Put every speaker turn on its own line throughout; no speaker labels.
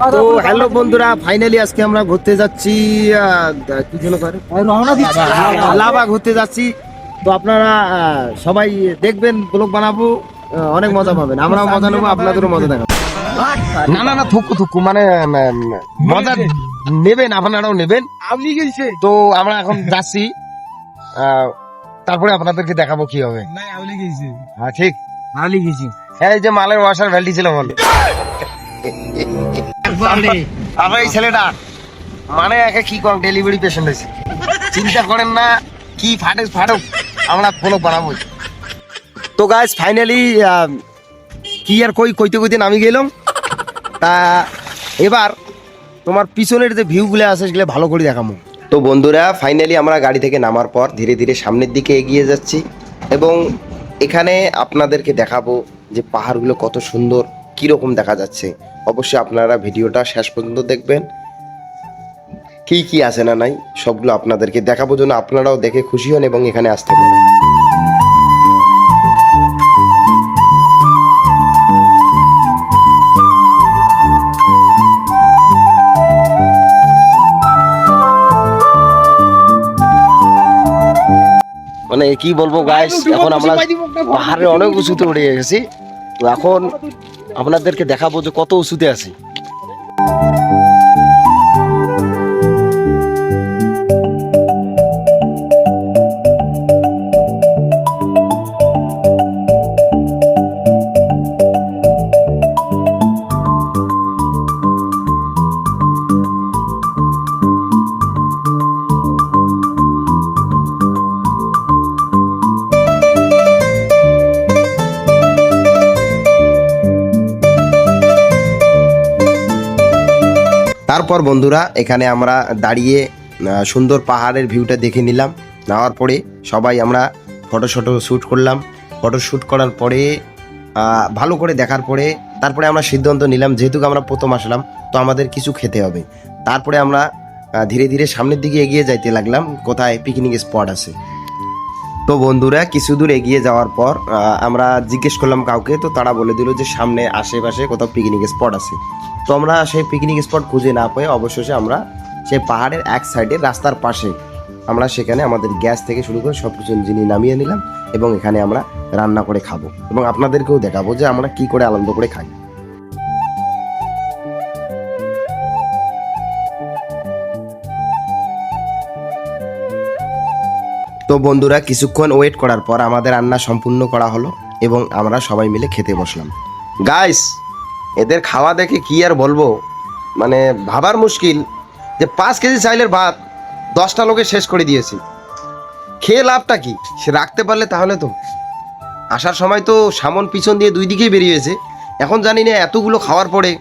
তো হ্যালো বন্ধুরা ফাইনালি আজকে আমরা ঘুরতে যাচ্ছি কি যেন করে?
রওনা দিচ্ছি।
লাভা ঘুরতে যাচ্ছি। তো আপনারা সবাই দেখবেন ব্লগ বানাবো অনেক মজা পাবেন। আমরাও মজা নেব আপনাদেরও মজা দেখাবো। না না না থুকু থুকু মানে মজা নেবেন আপনারাও নেবেন।
আপনি গেছে।
তো আমরা এখন যাচ্ছি তারপরে আপনাদেরকে দেখাবো কি হবে। হ্যাঁ ঠিক। হ্যাঁ এই যে মালের ওয়াশার ভ্যালটি ছিল বলে। আবার এই ছেলেটা মানে একে কি করেন ডেলিভারি পেশেন্ট হয়েছে। চিন্তা করেন না, কি ফাটে ফাটুক, আমরা ফলো বানাবো তো গাইস ফাইনালি কি আর কই, কইতে কইতে নামি গেলাম। তা এবার তোমার পিছনের যে ভিউগুলো আছে, সেগুলো ভালো করে দেখামো তো বন্ধুরা ফাইনালি আমরা গাড়ি থেকে নামার পর ধীরে ধীরে সামনের দিকে এগিয়ে যাচ্ছি। এবং এখানে আপনাদেরকে দেখাবো যে পাহাড়গুলো কত সুন্দর। কীরকম দেখা যাচ্ছে? অবশ্যই আপনারা ভিডিওটা শেষ পর্যন্ত দেখবেন। কি কি আছে না নাই সবগুলো আপনাদেরকে দেখাবো জন্য আপনারাও দেখে খুশি হন এবং এখানে আসতে পারেন। মানে কি বলব গাইস এখন আমরা পাহাড়ে অনেক উঁচুতে উঠে গেছি। তো এখন আপনাদেরকে দেখাবো যে কত ওষুধে আছি। তারপর বন্ধুরা, এখানে আমরা দাঁড়িয়ে সুন্দর পাহাড়ের ভিউটা দেখে নিলাম। নেওয়ার পরে সবাই আমরা ফটো শটো শ্যুট করলাম। ফটো শ্যুট করার পরে ভালো করে দেখার পরে, তারপরে আমরা সিদ্ধান্ত নিলাম, যেহেতু আমরা প্রথম আসলাম, তো আমাদের কিছু খেতে হবে। তারপরে আমরা ধীরে ধীরে সামনের দিকে এগিয়ে যাইতে লাগলাম, কোথায় পিকনিক স্পট আছে। তো বন্ধুরা, কিছু দূর এগিয়ে যাওয়ার পর আমরা জিজ্ঞেস করলাম কাউকে, তো তারা বলে দিল যে সামনে আশেপাশে কোথাও পিকনিক স্পট আছে। তো আমরা সেই পিকনিক স্পট খুঁজে না পেয়ে অবশেষে আমরা সেই পাহাড়ের এক সাইডে রাস্তার পাশে আমরা সেখানে আমাদের গ্যাস থেকে শুরু করে সব কিছু জিনিস নামিয়ে নিলাম এবং এখানে আমরা রান্না করে খাব এবং আপনাদেরকেও দেখাবো যে আমরা কি করে আনন্দ করে খাই। তো বন্ধুরা, কিছুক্ষণ ওয়েট করার পর আমাদের রান্না সম্পূর্ণ করা হলো এবং আমরা সবাই মিলে খেতে বসলাম। গাইস এদের খাওয়া দেখে কি আর বলব? মানে ভাবার মুশকিল যে পাঁচ কেজি চাইলের ভাত দশটা লোকে শেষ করে দিয়েছি। খেয়ে লাভটা কি? সে রাখতে পারলে তাহলে তো। আসার সময় তো সামন পিছন দিয়ে দুই দিকেই বেরিয়েছে। এখন জানি না এতগুলো খাওয়ার পরে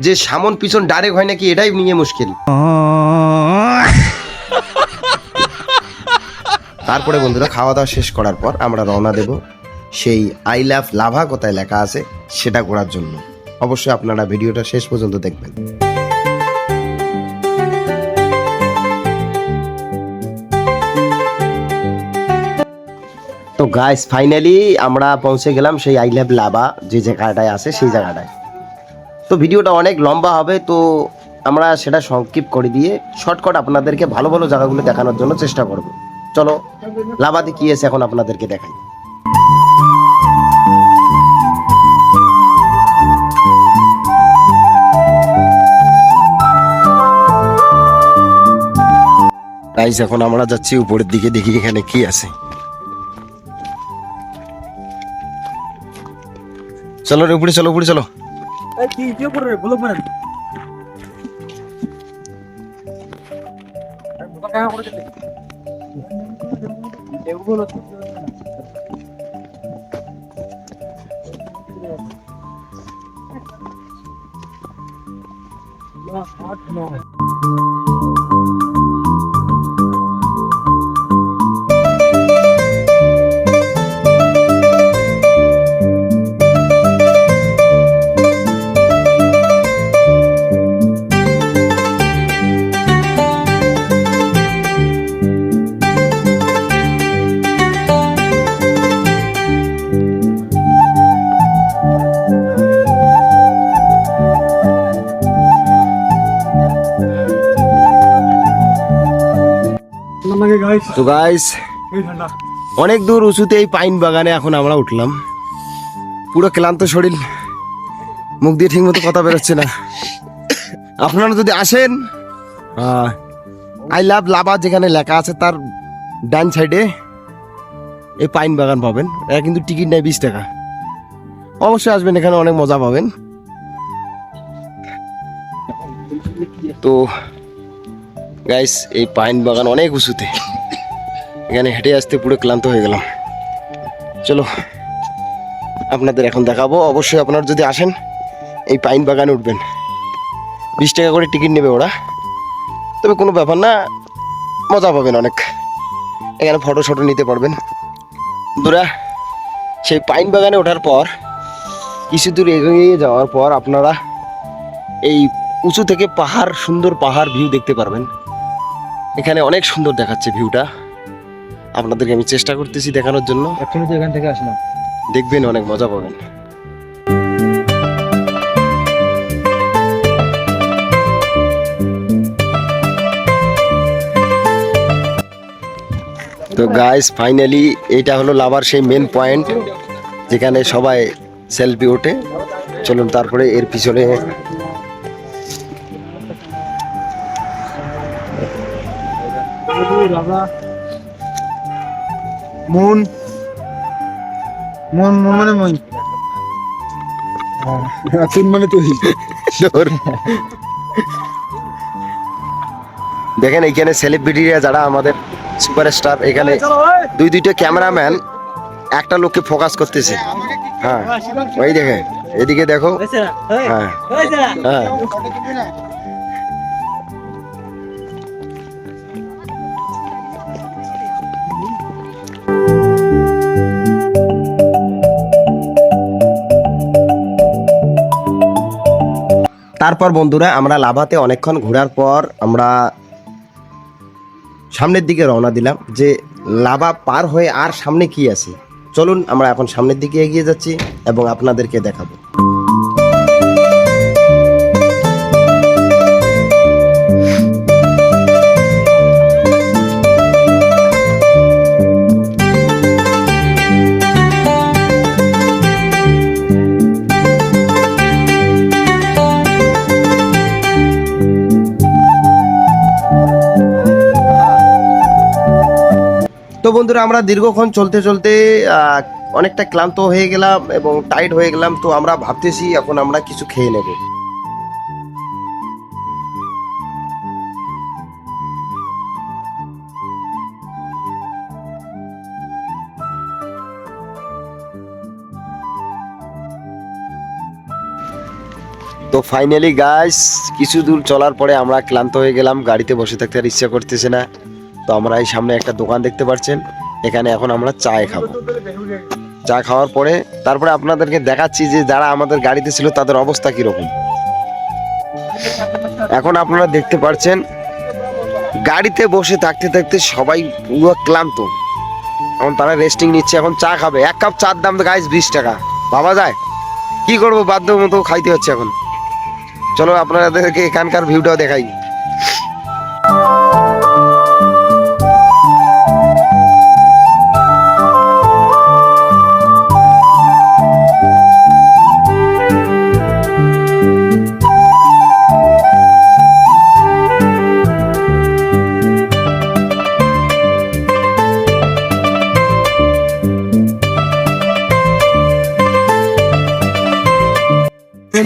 যে সামন পিছন ডাইরেক্ট হয় নাকি এটাই নিয়ে মুশকিল। তারপরে বন্ধুরা খাওয়া দাওয়া শেষ করার পর আমরা রওনা দেব। সেই আই লাভ লাভা কোথায় লেখা আছে সেটা করার জন্য। অবশ্যই আপনারা ভিডিওটা শেষ পর্যন্ত দেখবেন। তো গাইস ফাইনালি আমরা পৌঁছে গেলাম সেই আই লাভ লাভা যে জায়গাটায় আছে, সেই জায়গাটায়। তো ভিডিওটা অনেক লম্বা হবে, তো আমরা সেটা সংক্ষিপ্ত করে দিয়ে শর্টকাট আপনাদেরকে ভালো ভালো জায়গাগুলো দেখানোর জন্য চেষ্টা করব। চলো লাভাতে কি আছে এখন আপনাদেরকে দেখাই। গাইস এখন আমরা যাচ্ছি উপরের দিকে দেখি এখানে কি আছে চলো রে উপরে চলো উপরে চলো
No, no.
তো গাইস অনেক দূর উঁচুতে এই পাইন বাগানে এখন আমরা উঠলাম। পুরো ক্লান্ত শরীর মুখ দিয়ে ঠিক মতো কথা বেরোচ্ছে না। আপনারা যদি আসেন আই লাভ লাভা যেখানে লেখা আছে তার ডান সাইডে এই পাইন বাগান পাবেন। এটা কিন্তু টিকিট নেয় বিশ টাকা। অবশ্যই আসবেন এখানে অনেক মজা পাবেন। তো গাইস এই পাইন বাগান অনেক উঁচুতে। এখানে হেঁটে আসতে পুরো ক্লান্ত হয়ে গেলাম। চলো, আপনাদের এখন দেখাবো। অবশ্যই আপনারা যদি আসেন, এই পাইন বাগানে উঠবেন। বিশ টাকা করে টিকিট নেবে ওরা। তবে কোনো ব্যাপার না, মজা পাবেন অনেক। এখানে ফটো শটো নিতে পারবেন। দুরা সেই পাইন বাগানে ওঠার পর, কিছু দূর এগিয়ে যাওয়ার পর আপনারা এই উঁচু থেকে পাহাড়, সুন্দর পাহাড় ভিউ দেখতে পারবেন। এখানে অনেক সুন্দর দেখাচ্ছে ভিউটা। আপনাদেরকে আমি চেষ্টা করতেছি দেখানোর জন্য।
তো এখান থেকে আসলাম।
দেখবেন অনেক মজা পাবেন। তো গাইস ফাইনালি এটা হলো লাভার সেই মেন পয়েন্ট যেখানে সবাই সেলফি ওঠে। চলুন তারপরে এর পিছনে
মন। মন মন মানে মই তুই মানে তুই।
দেখেন এইখানে সেলিব্রিটিরা যারা আমাদের সুপারস্টার এখানে দুই দুইটা ক্যামেরাম্যান একটা লোককে ফোকাস করতেছে। হ্যাঁ ওই দেখেন এদিকে দেখো। হ্যাঁ। হ্যাঁ। তারপর বন্ধুরা আমরা লাভাতে অনেকক্ষণ ঘোরার পর আমরা সামনের দিকে রওনা দিলাম যে লাভা পার হয়ে আর সামনে কি আছে? চলুন আমরা এখন সামনের দিকে এগিয়ে যাচ্ছি এবং আপনাদেরকে দেখাবো। তো বন্ধুরা, আমরা দীর্ঘক্ষণ চলতে চলতে অনেকটা ক্লান্ত হয়ে গেলাম এবং টাইট হয়ে গেলাম, তো আমরা ভাবতেছি এখন আমরা কিছু খেয়ে নেব। তো ফাইনালি গাইস কিছু দূর চলার পরে আমরা ক্লান্ত হয়ে গেলাম, গাড়িতে বসে থাকতে আর ইচ্ছা করতেছে না। তো আমরা এই সামনে একটা দোকান দেখতে পাচ্ছেন। এখানে এখন আমরা চায় খাব। চা খাওয়ার পরে তারপরে আপনাদেরকে দেখাচ্ছি যে যারা আমাদের গাড়িতে ছিল তাদের অবস্থা কীরকম। এখন আপনারা দেখতে পাচ্ছেন, গাড়িতে বসে থাকতে থাকতে সবাই পুরো ক্লান্ত। এখন তারা রেস্টিং নিচ্ছে, এখন চা খাবে। এক কাপ চার দাম তো গাইস বিশ টাকা। ভাবা যায়? কি করব? বাধ্য মতো খাইতে হচ্ছে এখন। চলো আপনাদেরকে এখানকার ভিউটাও দেখাই।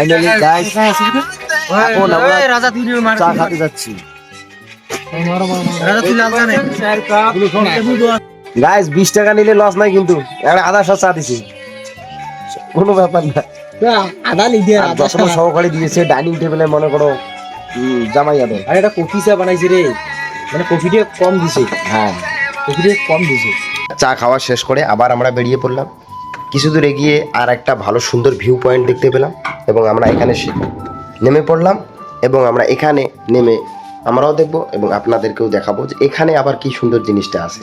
ফাইনালি গাইস এখন আমরা
রাজা তুই মার
চা খেতে যাচ্ছি।
রাজা তুই লাভ জানে
গাইস বিশ টাকা নিলে লস নাই কিন্তু। আধা শো চা দিছি। কোনো ব্যাপার না।
আদা নি দিয়ে
আর যশোর সহকারী দিয়েছে ডাইনিং টেবিলে মনে করো জামাই যাবে
আরে এটা কফি চা বানাইছে রে। মানে কফি কফিটা কম দিছে।
হ্যাঁ।
কফি কফিটা কম দিছে।
চা খাওয়া শেষ করে আবার আমরা বেরিয়ে পড়লাম। কিছু দূর এগিয়ে আর একটা ভালো সুন্দর ভিউ পয়েন্ট দেখতে পেলাম এবং আমরা এখানে নেমে পড়লাম এবং আমরা এখানে নেমে আমরাও দেখব এবং আপনাদেরকেও দেখাবো যে এখানে আবার কি সুন্দর জিনিসটা আছে।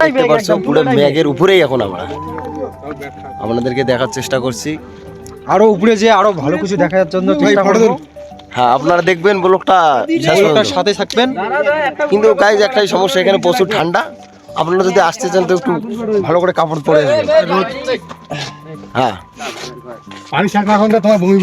দেখতে পাচ্ছ পুরো ম্যাগের উপরেই এখন আমরা। আপনাদেরকে দেখার চেষ্টা করছি।
আরও উপরে যে আরও ভালো কিছু দেখার জন্য চেষ্টা করব।
হ্যাঁ আপনারা দেখবেন।
ব্লগটার সাথে থাকবেন।
কিন্তু গাইজ একটাই সমস্যা এখানে প্রচুর ঠান্ডা। আপনারা যদি আসতে চান তো একটু ভালো করে কাপড় পরে। হ্যাঁ
পানি শাক এখন তোমার ভূমি